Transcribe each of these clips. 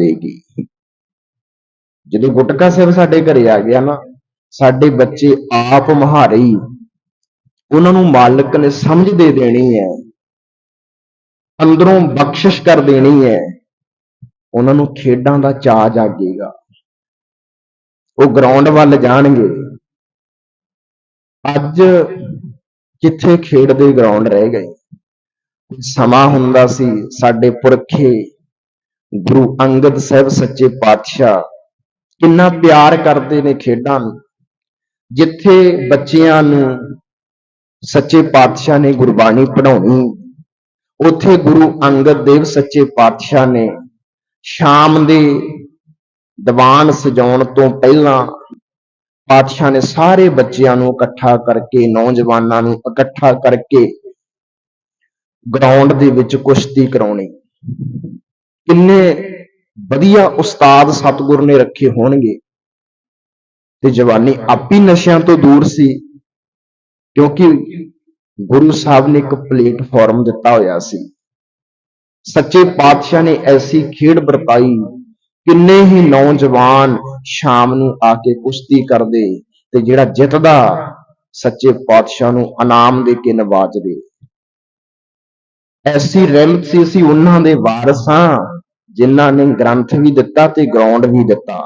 ਦੇਗੀ ਜਦੋਂ ਗੁਟਕਾ ਸਾਹਿਬ ਸਾਡੇ ਘਰੇ ਆ ਗਿਆ ਨਾ, ਸਾਡੇ ਬੱਚੇ ਆਪ ਮਹਾਰੇ ਉਹਨਾਂ ਨੂੰ ਮਾਲਕ ਨੇ ਸਮਝ ਦੇ ਦੇਣੀ ਹੈ। ਅੰਦਰੋਂ ਬਖਸ਼ਿਸ਼ ਕਰ ਦੇਣੀ ਹੈ। ਉਹਨਾਂ ਨੂੰ ਖੇਡਾਂ ਦਾ ਚਾਅ ਜਾਗੇਗਾ। ਉਹ ਗਰਾਊਂਡ ਵੱਲ ਜਾਣਗੇ। ਅੱਜ ਕਿੱਥੇ ਖੇਡ ਦੇ ਗਰਾਊਂਡ ਰਹਿ ਗਏ। ਸਮਾਂ ਹੁੰਦਾ ਸੀ ਸਾਡੇ ਪੁਰਖੇ ਗੁਰੂ ਅੰਗਦ ਸਾਹਿਬ ਸੱਚੇ ਪਾਤਸ਼ਾਹ ਕਿੰਨਾ ਪਿਆਰ ਕਰਦੇ ਨੇ ਖੇਡਾਂ ਨੂੰ। ਜਿੱਥੇ ਬੱਚਿਆਂ ਨੂੰ ਸੱਚੇ ਪਾਤਸ਼ਾਹ ਨੇ ਗੁਰਬਾਣੀ ਪੜ੍ਹਾਉਣੀ, ਉੱਥੇ ਗੁਰੂ ਅੰਗਦ ਦੇਵ ਸੱਚੇ ਪਾਤਸ਼ਾਹ ਨੇ ਸ਼ਾਮ ਦੇ ਦੀਵਾਨ ਸਜਾਉਣ ਤੋਂ ਪਹਿਲਾਂ ਪਾਤਸ਼ਾਹ ਨੇ ਸਾਰੇ ਬੱਚਿਆਂ ਨੂੰ ਇਕੱਠਾ ਕਰਕੇ, ਨੌਜਵਾਨਾਂ ਨੂੰ ਇਕੱਠਾ ਕਰਕੇ ਗਰਾਊਂਡ ਦੇ ਵਿੱਚ ਕੁਸ਼ਤੀ ਕਰਾਉਣੀ। ਕਿੰਨੇ ਵਧੀਆ ਉਸਤਾਦ ਸਤਿਗੁਰ ਨੇ ਰੱਖੇ ਹੋਣਗੇ। ਤੇ ਜਵਾਨੀ ਆਪੀ ਨਸ਼ਿਆਂ ਤੋਂ ਦੂਰ ਸੀ, ਕਿਉਂਕਿ ਗੁਰੂ ਸਾਹਿਬ ਨੇ ਇੱਕ ਪਲੇਟਫਾਰਮ ਦਿੱਤਾ ਹੋਇਆ ਸੀ। ਸੱਚੇ ਪਾਤਸ਼ਾਹ ਨੇ ਐਸੀ ਖੇਡ ਵਰਤਾਈ, ਕਿੰਨੇ ਹੀ ਨੌਜਵਾਨ ਸ਼ਾਮ ਨੂੰ ਆ ਕੇ ਕੁਸ਼ਤੀ ਕਰਦੇ ਤੇ ਜਿਹੜਾ ਜਿੱਤਦਾ, ਸੱਚੇ ਪਾਤਸ਼ਾਹ ਨੂੰ ਇਨਾਮ ਦੇ ਕੇ ਨਵਾਜਦੇ ਐਸੀ ਰਹਿਮਤ ਸੀ ਅਸੀਂ ਉਹਨਾਂ ਦੇ ਵਾਰਸਾਂ ਜਿਨ੍ਹਾਂ ਨੇ ਗ੍ਰੰਥ ਵੀ ਦਿੱਤਾ ਤੇ ਗਰਾਊਂਡ ਵੀ ਦਿੱਤਾ।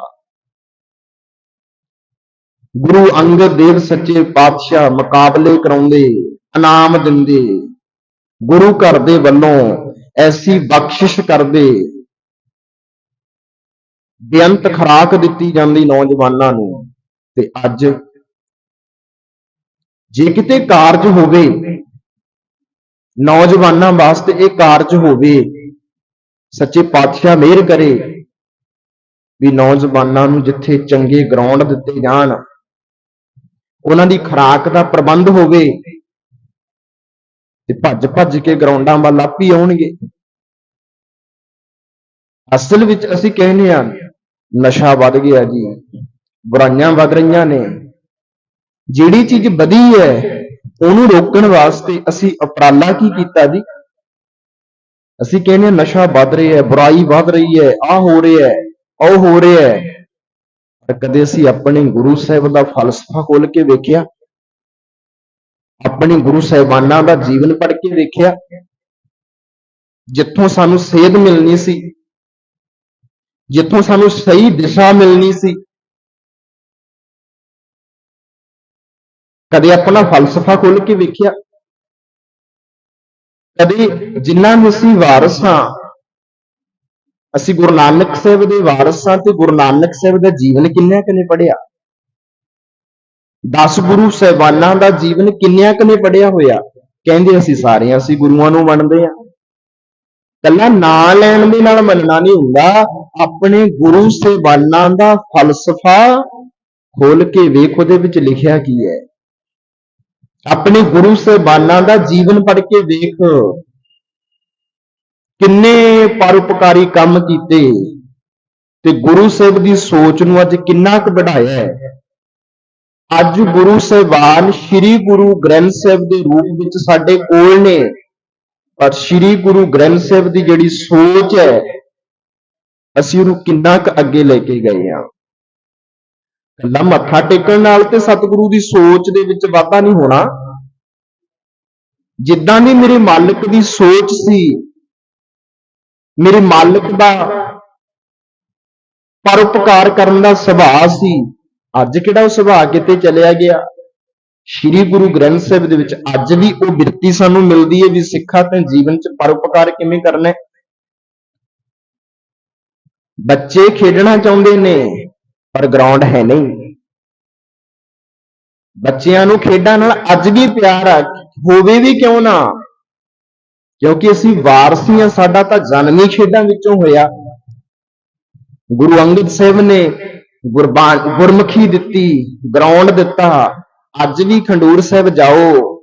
ਗੁਰੂ ਅੰਗਦ ਦੇਵ ਸੱਚੇ ਪਾਤਸ਼ਾਹ ਮੁਕਾਬਲੇ ਕਰਾਉਂਦੇ, ਇਨਾਮ ਦਿੰਦੇ, ਗੁਰੂ ਘਰ ਦੇ ਵੱਲੋਂ ਐਸੀ ਬਖਸ਼ਿਸ਼ ਕਰਦੇ। ਬੇਅੰਤ ਖਰਾਕ ਦਿੱਤੀ ਜਾਂਦੀ ਨੌਜਵਾਨਾਂ ਨੂੰ ਤੇ ਅੱਜ ਜੇ ਕਿਤੇ ਕਾਰਜ ਹੋਵੇ, ਨੌਜਵਾਨਾਂ ਵਾਸਤੇ ਇਹ ਕਾਰਜ ਹੋਵੇ ਸੱਚੇ ਪਾਤਸ਼ਾਹ ਮਿਹਰ ਕਰੇ ਵੀ ਨੌਜਵਾਨਾਂ ਨੂੰ ਜਿੱਥੇ ਚੰਗੇ ਗਰਾਊਂਡ ਦਿੱਤੇ ਜਾਣ, ਉਹਨਾਂ ਦੀ ਖੁਰਾਕ ਦਾ ਪ੍ਰਬੰਧ ਹੋਵੇ ਤੇ ਭੱਜ ਭੱਜ ਕੇ ਗਰਾਊਂਡਾਂ ਵੱਲ ਆਪ ਹੀ ਆਉਣਗੇ। ਅਸਲ ਵਿੱਚ ਅਸੀਂ ਕਹਿੰਦੇ ਆ ਨਸ਼ਾ ਵੱਧ ਗਿਆ ਜੀ, ਬੁਰਾਈਆਂ ਵੱਧ ਰਹੀਆਂ ਨੇ। ਜਿਹੜੀ ਚੀਜ਼ ਵਧੀ ਹੈ, ਉਹਨੂੰ ਰੋਕਣ ਵਾਸਤੇ ਅਸੀਂ ਉਪਰਾਲਾ ਕੀ ਕੀਤਾ ਜੀ? ਅਸੀਂ ਕਹਿੰਦੇ ਹਾਂ ਨਸ਼ਾ ਵੱਧ ਰਿਹਾ ਹੈ, ਬੁਰਾਈ ਵੱਧ ਰਹੀ ਹੈ, ਆਹ ਹੋ ਰਿਹਾ ਹੈ, ਉਹ ਹੋ ਰਿਹਾ ਹੈ। ਪਰ ਕਦੇ ਅਸੀਂ ਆਪਣੇ ਗੁਰੂ ਸਾਹਿਬ ਦਾ ਫਲਸਫਾ ਖੋਲ ਕੇ ਵੇਖਿਆ? ਆਪਣੇ ਗੁਰੂ ਸਾਹਿਬਾਨਾਂ ਦਾ ਜੀਵਨ ਪੜ੍ਹ ਕੇ ਵੇਖਿਆ? ਜਿੱਥੋਂ ਸਾਨੂੰ ਸੇਧ ਮਿਲਣੀ ਸੀ, ਜਿੱਥੋਂ ਸਾਨੂੰ ਸਹੀ ਦਿਸ਼ਾ ਮਿਲਣੀ ਸੀ। ਕਦੇ ਆਪਣਾ ਫਲਸਫਾ ਖੋਲ ਕੇ ਵੇਖਿਆ? ਕਦੇ ਜਿਨ੍ਹਾਂ ਨੂੰ ਅਸੀਂ ਵਾਰਸ ਹਾਂ, ਅਸੀਂ ਗੁਰੂ ਨਾਨਕ ਸਾਹਿਬ ਦੇ ਵਾਰਸ ਹਾਂ ਤੇ ਗੁਰੂ ਨਾਨਕ ਸਾਹਿਬ ਦਾ ਜੀਵਨ ਕਿੰਨਿਆਂ ਕਨੇ ਪੜਿਆ 10 ਗੁਰੂ ਸਾਹਿਬਾਨਾਂ ਦਾ ਜੀਵਨ ਕਿੰਨਿਆਂ ਕਨੇ ਪੜਿਆ ਹੋਇਆ? ਕਹਿੰਦੇ ਅਸੀਂ ਸਾਰੇ ਅਸੀਂ ਗੁਰੂਆਂ ਨੂੰ ਮੰਨਦੇ ਹਾਂ। ਕੱਲਾ ਨਾਂ ਲੈਣ ਦੇ ਨਾਲ ਮੰਨਣਾ ਨਹੀਂ ਹੁੰਦਾ। ਆਪਣੇ ਗੁਰੂ ਸਾਹਿਬਾਨਾਂ ਦਾ ਫਲਸਫਾ ਖੋਲ ਕੇ ਵੇਖ ਉਹਦੇ ਵਿੱਚ ਲਿਖਿਆ ਕੀ ਹੈ? ਆਪਣੇ ਗੁਰੂ ਸਾਹਿਬਾਨਾਂ ਦਾ ਜੀਵਨ ਪੜ੍ਹ ਕੇ ਵੇਖ। ਕਿੰਨੇ ਪਰਉਪਕਾਰੀ ਕੰਮ ਕੀਤੇ। ਤੇ ਗੁਰੂ ਸਾਹਿਬ ਦੀ ਸੋਚ ਨੂੰ ਅੱਜ ਕਿੰਨਾ ਕੁ ਵਧਾਇਆ ਹੈ। ਅੱਜ ਗੁਰੂ ਸਾਹਿਬਾਨ ਸ੍ਰੀ ਗੁਰੂ ਗ੍ਰੰਥ ਸਾਹਿਬ ਦੇ ਰੂਪ ਵਿੱਚ ਸਾਡੇ ਕੋਲ ਨੇ। ਪਰ ਸ੍ਰੀ ਗੁਰੂ ਗ੍ਰੰਥ ਸਾਹਿਬ ਦੀ ਜਿਹੜੀ ਸੋਚ ਹੈ, ਅਸੀਂ ਉਹਨੂੰ ਕਿੰਨਾ ਕੁ ਅੱਗੇ ਲੈ ਕੇ ਗਏ ਹਾਂ। ਕੱਲਾ ਮੱਥਾ ਟੇਕਣ ਨਾਲ ਤੇ ਸਤਿਗੁਰੂ ਦੀ ਸੋਚ ਦੇ ਵਿੱਚ ਵਾਧਾ ਨਹੀਂ ਹੋਣਾ। ਜਿੱਦਾਂ ਦੀ ਮੇਰੇ ਮਾਲਕ ਦੀ ਸੋਚ ਸੀ, ਮੇਰੇ ਮਾਲਕ ਦਾ ਪਰਉਪਕਾਰ ਕਰਨ ਦਾ ਸੁਭਾਅ ਸੀ, ਅੱਜ ਕਿਹੜਾ ਉਹ ਸੁਭਾਅ ਕਿਤੇ ਚਲਿਆ ਗਿਆ? ਸ੍ਰੀ ਗੁਰੂ ਗ੍ਰੰਥ ਸਾਹਿਬ ਦੇ ਵਿੱਚ ਅੱਜ ਵੀ ਉਹ ਬਿਰਤੀ ਸਾਨੂੰ ਮਿਲਦੀ ਹੈ ਵੀ ਸਿੱਖਾਂ ਤੇ ਜੀਵਨ 'ਚ ਪਰਉਪਕਾਰ ਕਿਵੇਂ ਕਰਨਾ ਹੈ? ਬੱਚੇ ਖੇਡਣਾ ਚਾਹੁੰਦੇ ਨੇ ਪਰ ਗਰਾਊਂਡ ਹੈ ਨਹੀਂ। ਬੱਚਿਆਂ ਨੂੰ ਖੇਡਾਂ ਨਾਲ ਅੱਜ ਵੀ ਪਿਆਰ ਆ, ਹੋਵੇ ਵੀ ਕਿਉਂ ਨਾ। ਕਿਉਂਕਿ ਅਸੀਂ ਵਾਰਸੀ ਹਾਂ, ਸਾਡਾ ਤਾਂ ਜਨਮ ਹੀ ਖੇਡਾਂ ਵਿੱਚੋਂ ਹੋਇਆ। ਗੁਰੂ ਅੰਗਦ ਸਾਹਿਬ ਨੇ ਗੁਰਬਾਨ ਗੁਰਮੁਖੀ ਦਿੱਤੀ ਗਰਾਊਂਡ ਦਿੱਤਾ। ਅੱਜ ਵੀ ਖੰਡੂਰ ਸਾਹਿਬ ਜਾਓ।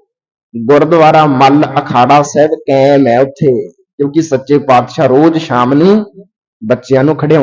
ਗੁਰਦੁਆਰਾ ਮੱਲ ਅਖਾੜਾ ਸਾਹਿਬ ਕਾਇਮ ਹੈ ਉੱਥੇ। ਕਿਉਂਕਿ ਸੱਚੇ ਪਾਤਸ਼ਾਹ ਰੋਜ਼ ਸ਼ਾਮ ਨੂੰ ਬੱਚਿਆਂ ਨੂੰ ਖੜਿਆ